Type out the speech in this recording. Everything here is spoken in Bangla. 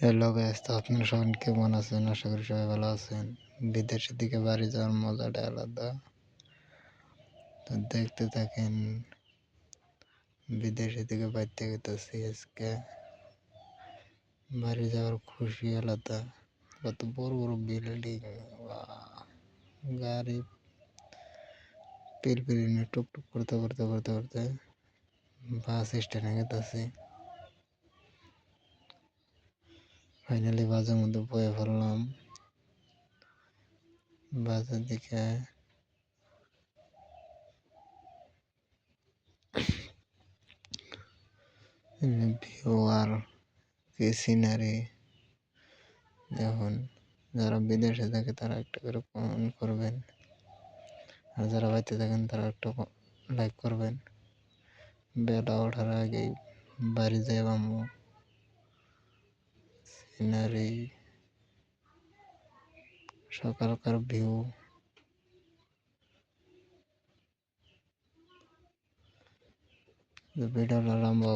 হ্যালো গাইস তো আপনারা সবাই কেমন আছেন? আশা করি সবাই ভালো আছেন। বিদেশের দিকে বাড়ি যাওয়ার মজাটা আলাদা। তো দেখতে থাকেন, বিদেশের দিকে বাড়তে গেতেছি আজকে। বাড়ি যাওয়ার খুশি আলাদা। কত বড় বড় বিল্ডিং গাড়ি পিলপিলি নিয়ে টুকটুক করতে করতে করতে করতে বাস স্ট্যান্ডে গেতেছি ফাইনালি বাসের মধ্যে বয়ে ফেললাম বাসের দিকে ভিউ আর সিনারি দেখুন। যারা বিদেশে থাকে, তারা একটা করে কমেন্ট করবেন। আর যারা বাড়িতে থাকেন, তারা একটা লাইক করবেন। বেলা ওঠার আগেই বাড়ি যাই বামু সিনারি সকালকার ভিউ ভিডিওটা লম্বা